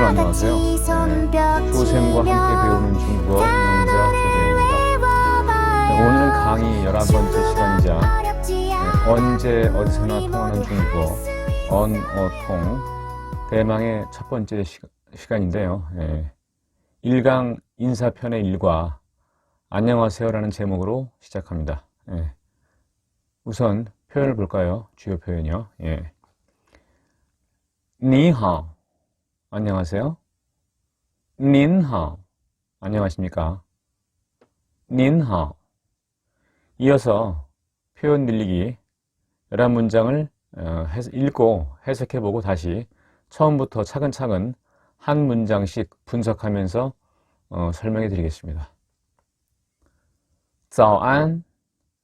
여러분 안녕하세요. 네, 조쌤과 함께 배우는 중국어 영자 조쌤입니다. 네, 오늘은 강의 11번째 시간이자 네, 언제 어디서나 통하는 중국어 언어통 대망의 첫 번째 시, 간인데요 1강 인사편의 1과 안녕하세요라는 제목으로 시작합니다. 예. 우선 표현을 볼까요? 주요 표현이요. 예. 니하오 안녕하세요. 닌하오 안녕하십니까? 닌하오 이어서 표현 늘리기 11문장을 어, 읽고 해석해보고 다시 처음부터 차근차근 한 문장씩 분석하면서 어, 설명해 드리겠습니다. 早安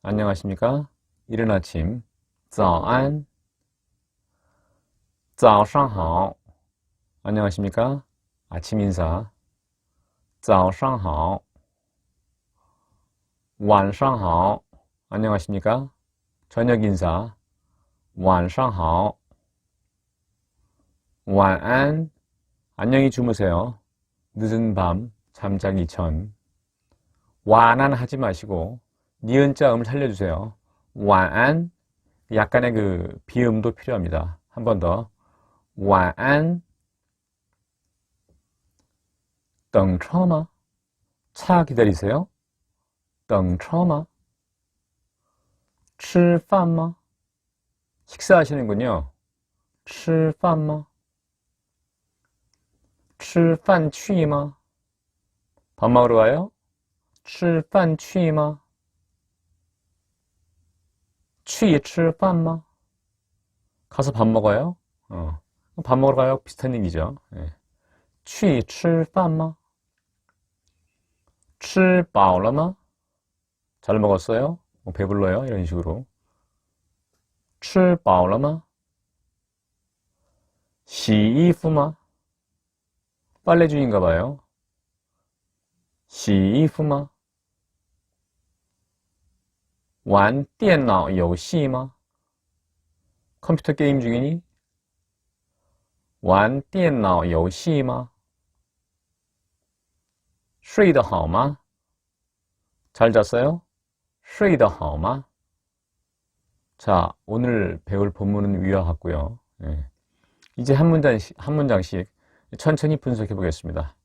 안녕하십니까? 이른 아침 早安 早上好 안녕하십니까? 아침 인사 早上好晚上好 안녕하십니까? 저녁 인사 晚上好晚安 안녕히 주무세요. 늦은 밤 잠자기 전 완안 하지 마시고 니은자 음을 살려주세요. 완안 약간의 그 비음도 필요합니다. 한 번 더. 완안 等车吗? 차 기다리세요. 等车吗?吃饭吗? 식사하시는군요. 吃饭吗?吃饭去吗? 밥 먹으러 가요? 吃饭去吗?去吃饭吗? 가서 밥 먹어요? 어. 밥 먹으러 가요? 비슷한 얘기죠. 예. 去吃饭吗? 吃饱了吗? 잘 먹었어요? 뭐 배불러요? 이런 식으로. 吃饱了吗?洗衣服吗? 빨래 중인가 봐요. 洗衣服吗?玩电脑游戏吗? 컴퓨터 게임 중이니? 玩电脑游戏吗? 睡得好吗? 잘 잤어요? 睡得好吗? 자, 오늘 배울 본문은 위와 같고요. 예. 이제 한 문장씩, 한 문장씩 천천히 분석해 보겠습니다.